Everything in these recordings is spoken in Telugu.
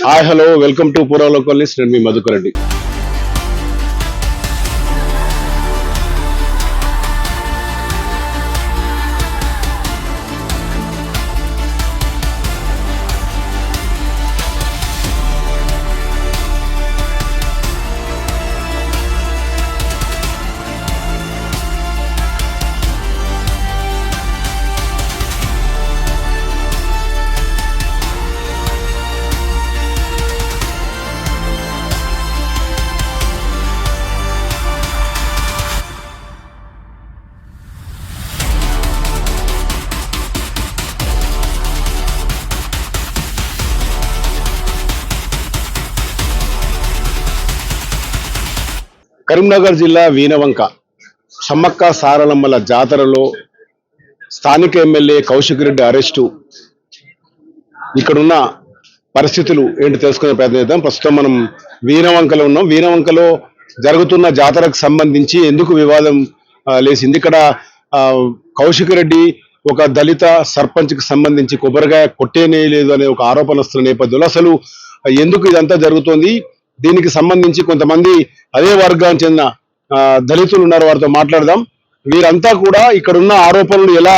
హాయ్ హలో వెల్కమ్ టు పూర్వలో లోకల్ నేను మీ మధుకర్ రెడ్డి. కరీంనగర్ జిల్లా వీనవంక సమ్మక్క సారలమ్మల జాతరలో స్థానిక ఎమ్మెల్యే కౌశిక్ రెడ్డి అరెస్టు. ఇక్కడున్న పరిస్థితులు ఏంటి తెలుసుకునే ప్రయత్నం చేద్దాం. ప్రస్తుతం మనం వీనవంకలో ఉన్నాం. వీనవంకలో జరుగుతున్న జాతరకు సంబంధించి ఎందుకు వివాదం లేసింది లేచింది? ఇక్కడ ఆ, కౌశిక్ రెడ్డి ఒక దళిత సర్పంచ్కి సంబంధించి కొబ్బరికాయ కొట్టేనేయలేదు అనే ఒక ఆరోపణ వస్తున్న నేపథ్యంలో అసలు ఎందుకు ఇదంతా జరుగుతోంది? దీనికి సంబంధించి కొంతమంది అదే వర్గానికి చెందిన ఆ, దళితులు ఉన్నారు వారితో మాట్లాడదాం. వీరంతా కూడా ఇక్కడున్న ఆరోపణలు ఎలా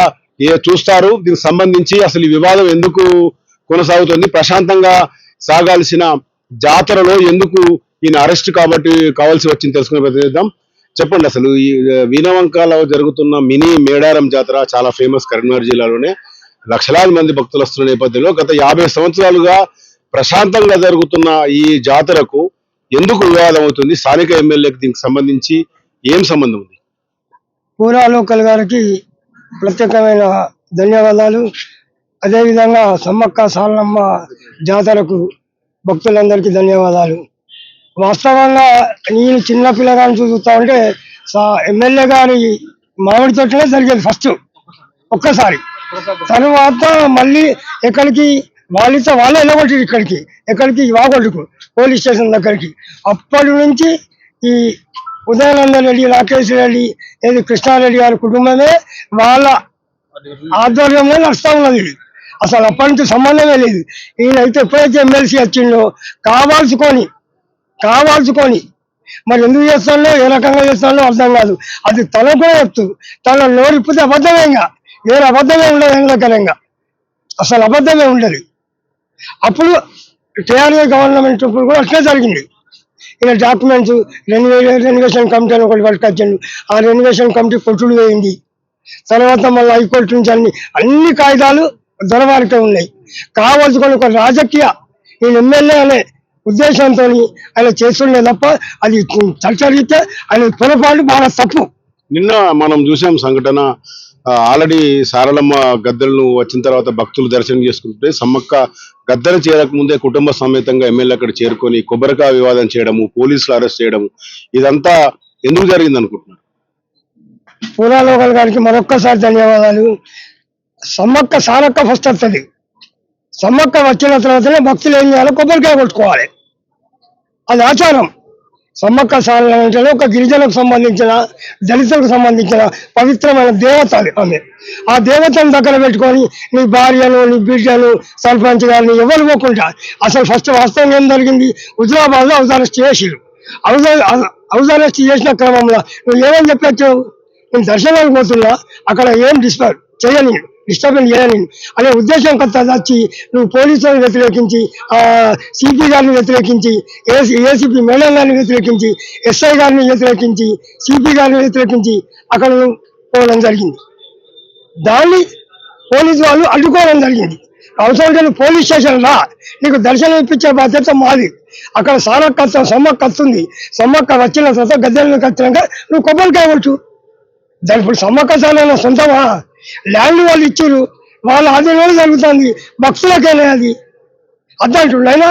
చూస్తారు? దీనికి సంబంధించి అసలు ఈ వివాదం ఎందుకు కొనసాగుతుంది? ప్రశాంతంగా సాగాల్సిన జాతరలో ఎందుకు ఈయన అరెస్ట్ కాబట్టి కావాల్సి వచ్చింది తెలుసుకునే ప్రయత్నం చెప్పండి అసలు ఈ ఆ, వీణవంకాలో జరుగుతున్న మినీ మేడారం జాతర చాలా ఫేమస్ కరీంనగర్ జిల్లాలోనే. లక్షలాది మంది భక్తులు వస్తున్న నేపథ్యంలో గత యాభై సంవత్సరాలుగా ప్రశాంతంగా జరుగుతున్న ఈ జాతరకు ఎందుకు వివాదం అవుతుంది? స్థానిక ఎమ్మెల్యేకి దీనికి సంబంధించి ఏం సంబంధం ఉంది? పూరా లోకల్ గారికి ప్రత్యేకమైన ధన్యవాదాలు. అదేవిధంగా సమ్మక్క సాలనమ్మ జాతరకు భక్తులందరికీ ధన్యవాదాలు. వాస్తవంగా నేను చిన్న పిల్లగాని చూస్తా ఉంటే సా- ఎమ్మెల్యే గారి మామిడి తోటనే జరిగేది ఫస్ట్ ఒక్కసారి. తరువాత మళ్ళీ ఎక్కడికి వాళ్ళితో వాళ్ళే వెళ్ళగొట్టారు ఇక్కడికి. ఎక్కడికి? వాగొట్టుకు పోలీస్ స్టేషన్ దగ్గరికి. అప్పటి నుంచి ఈ ఉదయానంద రెడ్డి రాకేష్ రెడ్డి ఏది కృష్ణారెడ్డి గారి కుటుంబమే వాళ్ళ ఆధ్వర్యంలో నడుస్తూ ఉన్నది. అసలు అప్పటి నుంచి సంబంధమే లేదు. ఈయనైతే ఎప్పుడైతే ఎమ్మెల్సీ వచ్చిండో కావాల్సుకొని కావాల్సుకొని మరి ఎందుకు చేస్తానో ఏ రకంగా చేస్తానో అర్థం కాదు. అది తన కూడా చెప్తూ తన నోరిప్పితే అబద్ధమేగా వేరే అబద్ధమే ఉండదు ఎంగకరంగా అసలు అబద్ధమే ఉండదు. అప్పుడు టీఆర్ఎస్ గవర్నమెంట్ ఇప్పుడు కూడా అట్లే జరిగింది. ఇలా డాక్యుమెంట్స్ రెన్యువే రెన్యువేషన్ కమిటీ అని ఒకటి పట్టుకొచ్చిండు. ఆ రెన్యువేషన్ కమిటీ కొట్టుడు వేయింది తర్వాత మళ్ళీ హైకోర్టు నుంచి అన్ని అన్ని కాగితాలు దొరవారికే ఉన్నాయి. కావాల్సుకొని ఒక రాజకీయ నేను ఎమ్మెల్యే అనే ఉద్దేశంతో ఆయన చేస్తుండే తప్ప అది చర్చరిస్తే ఆయన పొరపాటు బాగా తప్పు. నిన్న మనం చూసాం సంఘటన. ఆల్రెడీ సారలమ్మ గద్దెలను వచ్చిన తర్వాత భక్తులు దర్శనం చేసుకుంటే సమ్మక్క గద్దెలు చేరక ముందే కుటుంబ సమేతంగా ఎమ్మెల్యే అక్కడ చేరుకొని కొబ్బరికాయ వివాదం చేయడము పోలీసులు అరెస్ట్ చేయడము ఇదంతా ఎందుకు జరిగింది అనుకుంటున్నారు? పురాలోకల్ గారికి మరొక్కసారి ధన్యవాదాలు. సమ్మక్క సారక్క ఫస్ట్ వస్తుంది. సమ్మక్క వచ్చిన తర్వాతనే భక్తులు ఏం చేయాలి? కొబ్బరికాయ కొట్టుకోవాలి. అది ఆచారం. సమ్మక్క సారల ఒక గిరిజనకు సంబంధించిన దళితులకు సంబంధించిన పవిత్రమైన దేవత ఆమె. ఆ దేవతను దగ్గర పెట్టుకొని నీ భార్యను నీ బిడ్డను సర్పంచ్ గారిని ఎవరు పోకుండా అసలు ఫస్ట్ వాస్తవం ఏం జరిగింది? హుజరాబాద్లో లో చేసిరు హౌస్ చేసిన క్రమంలో నువ్వు ఏమని చెప్పచ్చు? నేను దర్శనానికి పోతున్నా అక్కడ ఏం డిస్పర్ చేయని డిస్టర్బెన్స్ చేయని అనే ఉద్దేశం కొత్త వచ్చి నువ్వు పోలీసులను వ్యతిరేకించి ఆ సిపి గారిని వ్యతిరేకించి ఏసీ ఏసీపీ మేడం గారిని వ్యతిరేకించి ఎస్ఐ గారిని వ్యతిరేకించి సిపి గారిని వ్యతిరేకించి అక్కడ నువ్వు పోవడం జరిగింది. దాన్ని పోలీసు వాళ్ళు అడ్డుకోవడం జరిగింది. అవసరం లేదు పోలీస్ స్టేషన్ రా నీకు దర్శనం ఇప్పించే బాధ్యత మాది. అక్కడ సారక్క సమ్మక్క వస్తుంది సమ్మక్క వచ్చిన తర్వాత గద్దెలను వచ్చినాక నువ్వు కొబ్బరికాయ కొట్టు. దాని ఇప్పుడు సమ్మక్క సారన్న సొంతమా? ల్యాండ్ వాళ్ళు ఇచ్చారు. వాళ్ళ ఆధ్వర్యంలో జరుగుతుంది. భక్తులకేనే అది అద్దంటున్నాయినా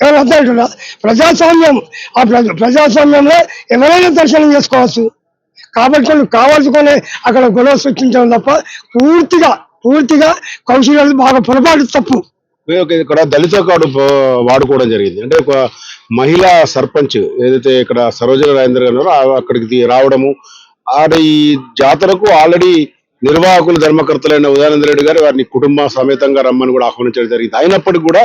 ఎవరు అద్దంటున్నా ప్రజాస్వామ్యం. ఆ ప్రజ ప్రజాస్వామ్యంలో ఎవరైనా దర్శనం చేసుకోవచ్చు. కాబట్టి వాళ్ళు కావాల్సుకొని అక్కడ గొడవ సృష్టించడం తప్ప పూర్తిగా పూర్తిగా కౌశల్యాలు బాగా పొరపాటు తప్పు. ఇక్కడ దళిత కార్డు వాడుకోవడం జరిగింది. అంటే ఒక మహిళా సర్పంచ్ ఏదైతే ఇక్కడ సరోజన రాజేంద్ర గారు అక్కడికి రావడము. ఆడ ఈ జాతరకు ఆల్రెడీ నిర్వాహకులు ధర్మకర్తలైన ఉదయానంద రెడ్డి గారు వారిని కుటుంబ సమేతంగా రమ్మని కూడా ఆహ్వానించడం జరిగింది. అయినప్పటికీ కూడా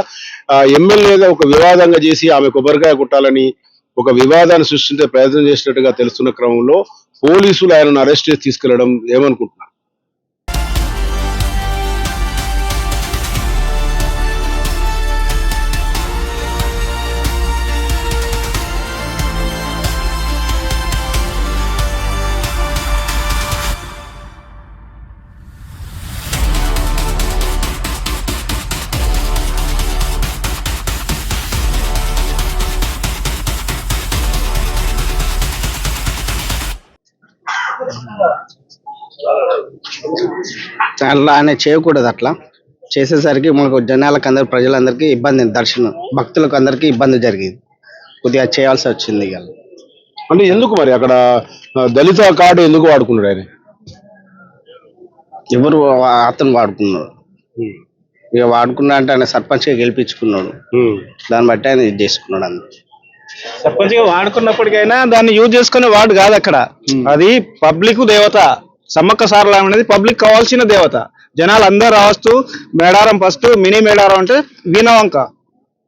ఎమ్మెల్యేగా ఒక వివాదంగా చేసి ఆమె కొబ్బరికాయ కొట్టాలని ఒక వివాదాన్ని సృష్టించే ప్రయత్నం చేసినట్టుగా తెలుస్తున్న క్రమంలో పోలీసులు ఆయనను అరెస్ట్ చేసి తీసుకెళ్ళడం ఏమనుకుంటున్నారు? అట్లా ఆయన చేయకూడదు అట్లా. చేసేసరికి మనకు జనాలకు అందరు ప్రజలందరికీ ఇబ్బంది దర్శనం భక్తులకు అందరికీ ఇబ్బంది జరిగింది. కొద్దిగా చేయాల్సి వచ్చింది ఇక. అంటే ఎందుకు మరి అక్కడ దళిత కార్డు ఎందుకు వాడుకున్నాడు ఆయన? ఎవరు అతను వాడుకున్నాడు. ఇక వాడుకున్నా అంటే ఆయన సర్పంచ్గా గెలిపించుకున్నాడు. దాన్ని బట్టి ఆయన ఇది చేసుకున్నాడు అంతే. సర్పంచ్గా వాడుకున్నప్పటికైనా దాన్ని యూజ్ చేసుకునే వాడు కాదు అక్కడ. అది పబ్లిక్ దేవత. సమ్మక్క సారలం అనేది పబ్లిక్ కావాల్సిన దేవత. జనాలు అందరూ రావచ్చు మేడారం ఫస్ట్ మినీ మేడారం అంటే వీణవంక.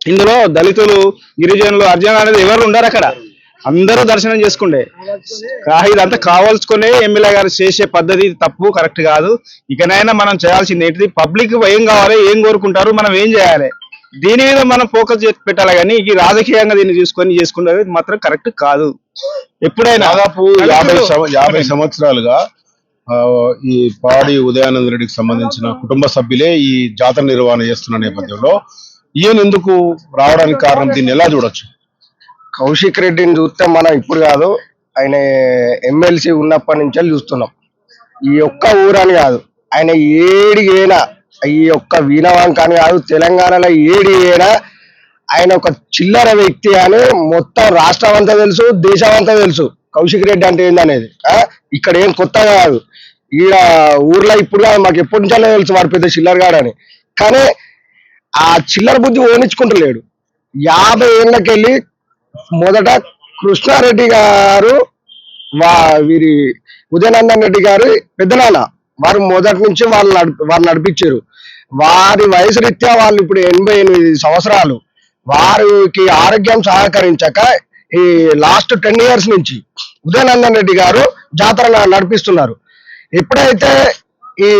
ఇందులో దళితులు గిరిజనులు అర్జున అనేది ఎవరు ఉండరు అక్కడ. అందరూ దర్శనం చేసుకుండే. ఇదంతా కావాల్సుకునే ఎమ్మెల్యే గారు చేసే పద్ధతి తప్పు కరెక్ట్ కాదు. ఇకనైనా మనం చేయాల్సింది ఏంటిది పబ్లిక్ ఏం కావాలి ఏం కోరుకుంటారు మనం ఏం చేయాలి? దీని మీద మనం ఫోకస్ చేసి పెట్టాలి కానీ ఈ రాజకీయంగా దీన్ని చూసుకొని చేసుకునేది మాత్రం కరెక్ట్ కాదు. ఎప్పుడైనా దాదాపు యాభై యాభై సంవత్సరాలుగా ఈ పాడి ఉదయానంద రెడ్డికి సంబంధించిన కుటుంబ సభ్యులే ఈ జాతర నిర్వహణ చేస్తున్న నేపథ్యంలో ఈయన ఎందుకు రావడానికి కారణం దీన్ని ఎలా చూడొచ్చు? కౌశిక్ రెడ్డిని చూస్తే మనం ఇప్పుడు కాదు ఆయన ఎమ్మెల్సీ ఉన్నప్పటి నుంచే చూస్తున్నాం. ఈ ఒక్క ఊరని కాదు ఆయన ఏడి ఏనా ఈ ఒక్క వీణవాంకాని అని కాదు తెలంగాణలో ఏడి ఆయన ఒక చిల్లర వ్యక్తి అని మొత్తం రాష్ట్రం అంతా తెలుసు దేశం అంతా తెలుసు. కౌశిక్ రెడ్డి అంటే ఏందనేది? ఇక్కడ ఏం కొత్తగా కాదు. ఈడ ఊర్లో ఇప్పుడు మాకు ఎప్పటి నుంచో తెలుసు వాడు పెద్ద చిల్లర గాడని. కానీ ఆ చిల్లర బుద్ధి ఓనించుకుంటలేడు యాభై ఏళ్ళకెళ్ళి మొదట కృష్ణారెడ్డి గారు వా వీరి ఉదయనందన్ రెడ్డి గారు పెద్దనాన్న. వారు మొదటి నుంచి వాళ్ళు నడిపి వారు నడిపించారు. వారి వయసు రీత్యా వాళ్ళు ఇప్పుడు ఎనభై ఎనిమిది సంవత్సరాలు. వారికి ఆరోగ్యం సహకరించక ఈ లాస్ట్ టెన్ ఇయర్స్ నుంచి ఉదయనందన్ రెడ్డి గారు జాతర నడిపిస్తున్నారు. ఎప్పుడైతే ఈ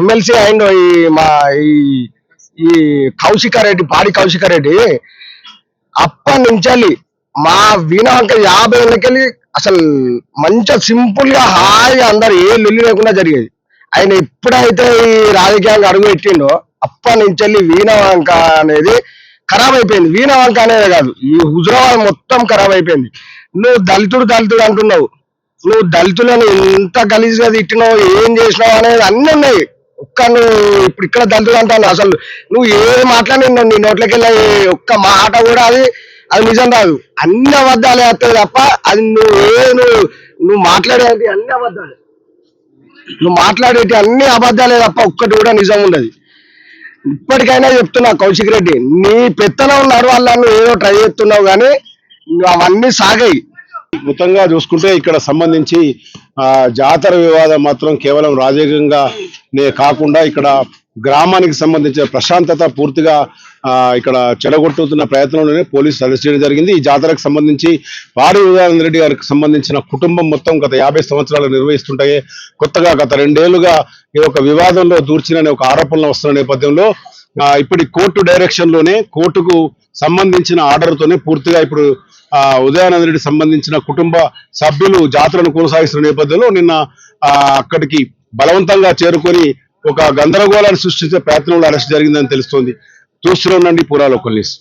ఎమ్మెల్సీ అండ్ ఈ మా ఈ ఈ కౌశికారెడ్డి పాడి కౌశికారెడ్డి అప్పటి నుంచి మా వీణాంక యాభై ఏళ్ళకెళ్ళి అసలు మంచిగా సింపుల్గా హాయిగా అందరు ఏ లొల్లి లేకుండా జరిగేది. ఆయన ఎప్పుడైతే ఈ రాజకీయానికి అడుగు పెట్టిండో అప్పటి నుంచి వీణవంక అనేది ఖరాబ్ అయిపోయింది వీణవంక అనేది కాదు. ఈ హుజరాబాద్ మొత్తం ఖరాబ్ అయిపోయింది నువ్వు దళితుడు దళితుడు అంటున్నావు. నువ్వు దళితులను ఎంత గలీజ్గా తిట్టినావు ఏం చేసినావు అనేది అన్ని ఉన్నాయి. ఒక్క నువ్వు ఇప్పుడు ఇక్కడ దళితుడు అంటాను. అసలు నువ్వు ఏది మాట్లాడినావు నీ నోట్లోకి వెళ్ళి ఒక్క మాట కూడా అది అది నిజం రాదు అన్ని అబద్ధాలే వస్తాయి తప్ప అది నువ్వు ఏ నువ్వు నువ్వు మాట్లాడేది అన్ని అబద్ధాలే. నువ్వు మాట్లాడేటి అన్ని అబద్ధాలే తప్ప ఒక్కటి కూడా నిజం ఉండదు. ఇప్పటికైనా చెప్తున్నా కౌశిక్ రెడ్డి నీ పెత్తనం ఉన్నారు వాళ్ళను ఏదో ట్రై చేస్తున్నావు కానీ అవన్నీ సాగాయి. మొత్తంగా చూసుకుంటే ఇక్కడ సంబంధించి ఆ జాతర వివాదం మాత్రం కేవలం రాజకీయంగా కాకుండా ఇక్కడ గ్రామానికి సంబంధించిన ప్రశాంతత పూర్తిగా ఇక్కడ చెడగొట్టుతున్న ప్రయత్నంలోనే పోలీసు అరెస్ట్ చేయడం జరిగింది. ఈ జాతరకు సంబంధించి వారి ఉదయానంద రెడ్డి గారికి సంబంధించిన కుటుంబం మొత్తం గత యాభై సంవత్సరాలు నిర్వహిస్తుంటాయి. కొత్తగా గత రెండేళ్ళుగా ఈ ఒక వివాదంలో దూర్చిననే ఒక ఆరోపణలు వస్తున్న నేపథ్యంలో ఇప్పుడు కోర్టు డైరెక్షన్లోనే కోర్టుకు సంబంధించిన ఆర్డర్ తోనే పూర్తిగా ఇప్పుడు ఉదయానంద రెడ్డి సంబంధించిన కుటుంబ సభ్యులు జాతరను కొనసాగిస్తున్న నేపథ్యంలో నిన్న అక్కడికి బలవంతంగా చేరుకొని ఒక గందరగోళాన్ని సృష్టించే ప్రయత్నంలో అరెస్ట్ జరిగిందని తెలుస్తోంది. చూస్తూనే ఉండండి పూరాలో కొల్లీస్